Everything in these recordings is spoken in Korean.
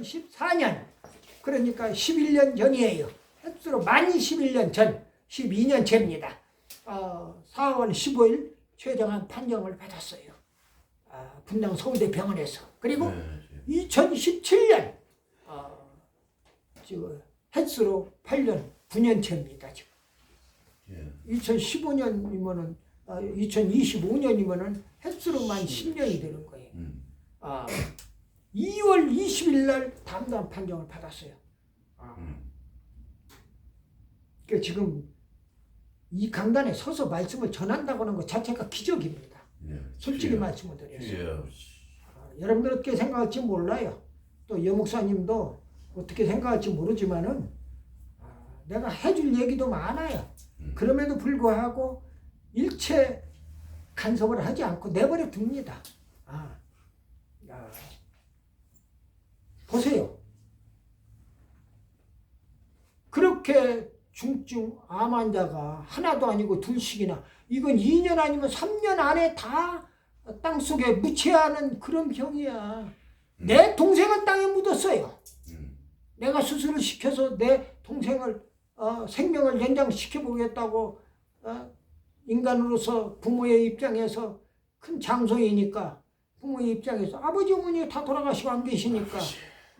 14년 그러니까 11년 전이에요. 횟수로 만 11년 전 12년 전입니다. 어, 4월 15일 최종한 판정을 받았어요. 아, 분당 서울대병원에서 그리고 네. 2017년 어, 지금 횟수로 8년 9년째입니다. 지금 예. 2015년이면은 어, 2025년이면은 횟수로만 10년이 되는 거예요. 음. 아, 2월 20일 날 담당 판정을 받았어요. 아, 음. 그 지금 이 강단에 서서 말씀을 전한다고 하는 것 자체가 기적입니다. 예. 솔직히 예. 말씀을 드렸어요. 예. 아, 여러분들 어떻게 생각할지 몰라요. 또 여목사님도 어떻게 생각할지 모르지만은 아, 내가 해줄 얘기도 많아요. 음. 그럼에도 불구하고 일체 간섭을 하지 않고 내버려 둡니다. 아, 야. 보세요. 그렇게 중증 암 환자가 하나도 아니고 둘씩이나 이건 2년 아니면 3년 안에 다 땅속에 묻혀야 하는 그런 병이야. 내 동생은 땅에 묻었어요. 음. 내가 수술을 시켜서 내 동생을 어, 생명을 연장시켜 보겠다고 어, 인간으로서 부모의 입장에서 큰 장소이니까 부모의 입장에서 아버지 어머니 다 돌아가시고 안 계시니까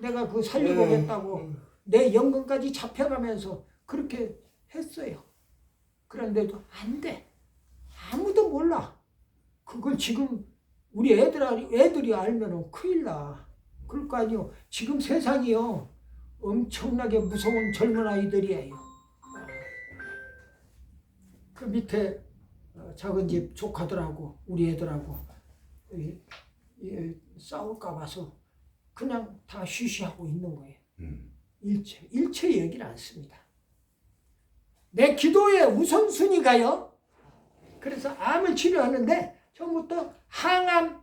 내가 그 살려보겠다고 내 연금까지 잡혀가면서 그렇게 했어요. 그런데도 안 돼. 아무도 몰라. 그걸 지금 우리 애들, 애들이 알면은 큰일 나. 그럴 거 아니요. 지금 세상이요. 엄청나게 무서운 젊은 아이들이에요. 어. 그 밑에 어, 작은 집 조카들하고 우리 애들하고 싸울까 봐서 그냥 다 쉬쉬하고 있는 거예요. 음. 일체 일체 얘기는 않습니다. 내 기도의 우선순위가요. 그래서 암을 치료하는데 처음부터 항암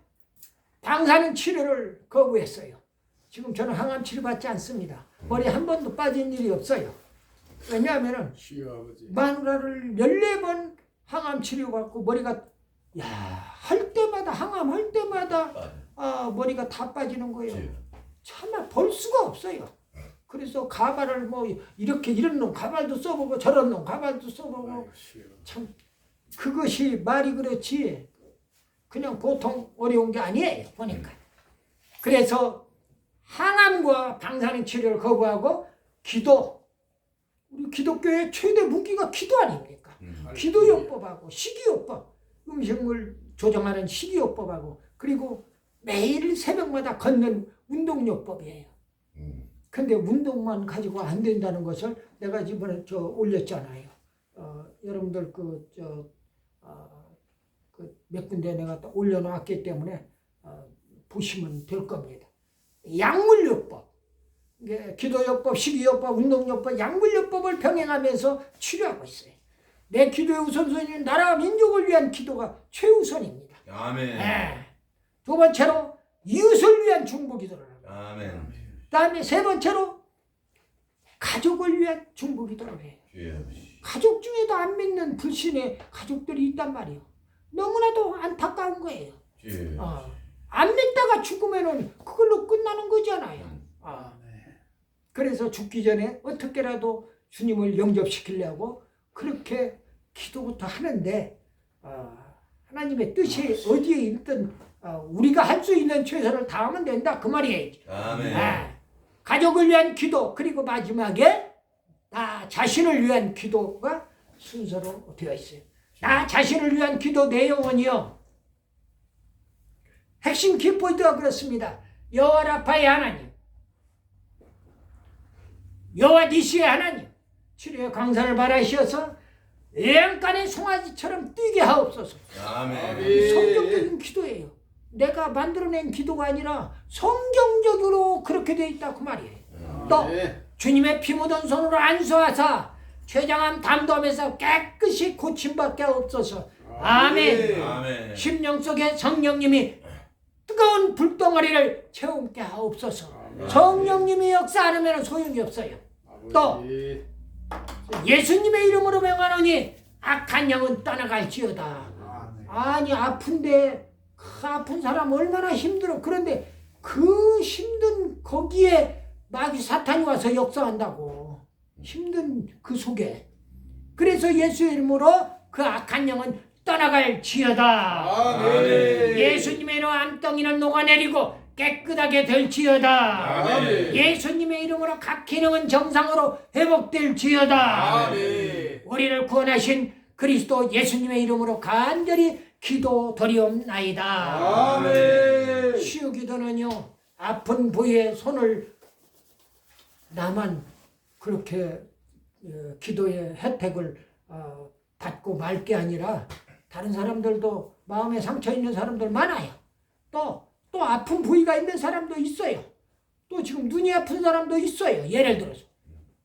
방사능 치료를 거부했어요. 지금 저는 항암 치료 받지 않습니다. 머리 한 번도 빠진 일이 없어요. 아버지. 마누라를 14번 항암 치료 받고 머리가 야, 할 때마다 항암 할 때마다 아, 아, 머리가 다 빠지는 거예요. 예. 참아 볼 수가 없어요. 그래서 가발을 뭐 이렇게 이런 놈 가발도 써보고 저런 놈 가발도 써보고. 참 그것이 말이 그렇지 그냥 보통 어려운 게 아니에요 보니까 그래서 항암과 방사능 치료를 거부하고 기도 우리 기독교의 최대 무기가 기도 아닙니까? 음. 기도요법하고 식이요법 음식물 조정하는 식이요법하고 그리고 매일 새벽마다 걷는 운동요법이에요. 음. 근데 운동만 가지고 안 된다는 것을 내가 이번에 저 올렸잖아요. 어, 여러분들 그, 저, 어, 그몇 군데 내가 또 올려놨기 때문에 어, 보시면 될 겁니다. 약물요법, 이게 기도요법, 식이요법, 운동요법, 약물요법을 병행하면서 치료하고 있어요. 내 기도의 우선순위는 나라 민족을 위한 기도가 최우선입니다. 아멘. 예. 두 번째로 이웃을 위한 중보 기도를 합니다. 아멘. 다음에 세 번째로 가족을 위한 중보 기도를 해요. 예. 가족 중에도 안 믿는 불신의 가족들이 있단 말이에요. 너무나도 안타까운 거예요. 예. 어. 안 믿다가 죽으면은 그걸로 끝나는 거잖아요. 음. 아. 네. 그래서 죽기 전에 어떻게라도 주님을 영접시키려고 그렇게 기도부터 하는데 어, 하나님의 뜻이 어디에 있든 어, 우리가 할 수 있는 최선을 다하면 된다 그 말이에요. 아멘. 아, 가족을 위한 기도 그리고 마지막에 나 자신을 위한 기도가 순서로 되어 있어요. 나 자신을 위한 기도 내용은요. 핵심 키포인트가 그렇습니다. 여호와 라파의 하나님, 여호와 니시의 하나님, 치료의 강산을 바라시어서 예양간의 송아지처럼 뛰게 하옵소서. 아멘. 이 성경적인 기도예요. 내가 만들어낸 기도가 아니라 성경적으로 그렇게 돼 있다 그 말이에요. 또 네. 주님의 피 묻은 손으로 안수하사 췌장암 담도하면서 깨끗이 고침받게 하옵소서. 아멘. 아멘. 심령 속에 성령님이 뜨거운 불덩어리를 채우게 하옵소서. 아멘. 성령님이 역사 안 하면 소용이 없어요. 또. 아버지. 예수님의 이름으로 명하노니 악한 영은 떠나갈지어다. 아, 네. 아니 아픈데 그 아픈 사람 얼마나 힘들어. 그런데 그 힘든 거기에 마귀 사탄이 와서 역사한다고 힘든 그 속에 그래서 예수의 이름으로 그 악한 영은 떠나갈 지어다 아멘. 예수님의 이름 암덩이는 녹아내리고 깨끗하게 될 지어다 아멘. 예수님의 이름으로 각 기능은 정상으로 회복될 지어다 아멘. 우리를 구원하신 그리스도 예수님의 이름으로 간절히 기도 드리옵나이다 아멘. 치유 기도는요 아픈 부위에 손을 나만 그렇게 어, 기도의 혜택을 어, 받고 말 게 아니라 다른 사람들도 마음에 상처 있는 사람들 많아요. 또 또 아픈 부위가 있는 사람도 있어요. 또 지금 눈이 아픈 사람도 있어요. 예를 들어서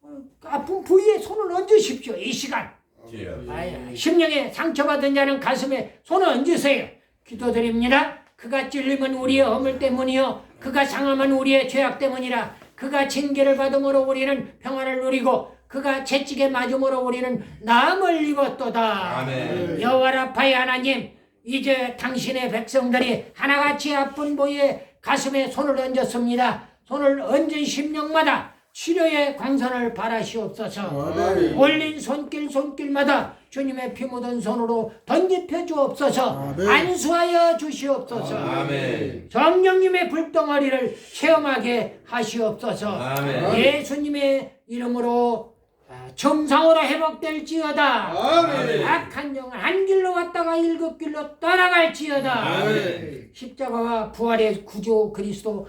어, 아픈 부위에 손을 얹으십시오. 이 시간. 예. 아야, 심령에 상처받은 자는 가슴에 손을 얹으세요. 기도드립니다. 그가 찔림은 우리의 허물 때문이요. 그가 상함은 우리의 죄악 때문이라. 그가 징계를 받음으로 우리는 평안을 누리고 그가 채찍에 맞음으로 우리는 나음을 입었도다. 아멘. 여호와라파의 하나님 이제 당신의 백성들이 하나같이 아픈 부위에 가슴에 손을 얹었습니다. 손을 얹은 심령마다 치료의 광선을 바라시옵소서. 아멘. 올린 손길 손길마다 주님의 피 묻은 손으로 던집혀 주옵소서 아멘. 안수하여 주시옵소서 아멘. 정령님의 불덩어리를 체험하게 하시옵소서 아멘. 예수님의 이름으로 아, 정상으로 회복될지어다 아멘. 악한 영은 한 길로 갔다가 일곱 길로 떠나갈지어다 아멘. 십자가와 부활의 구주 그리스도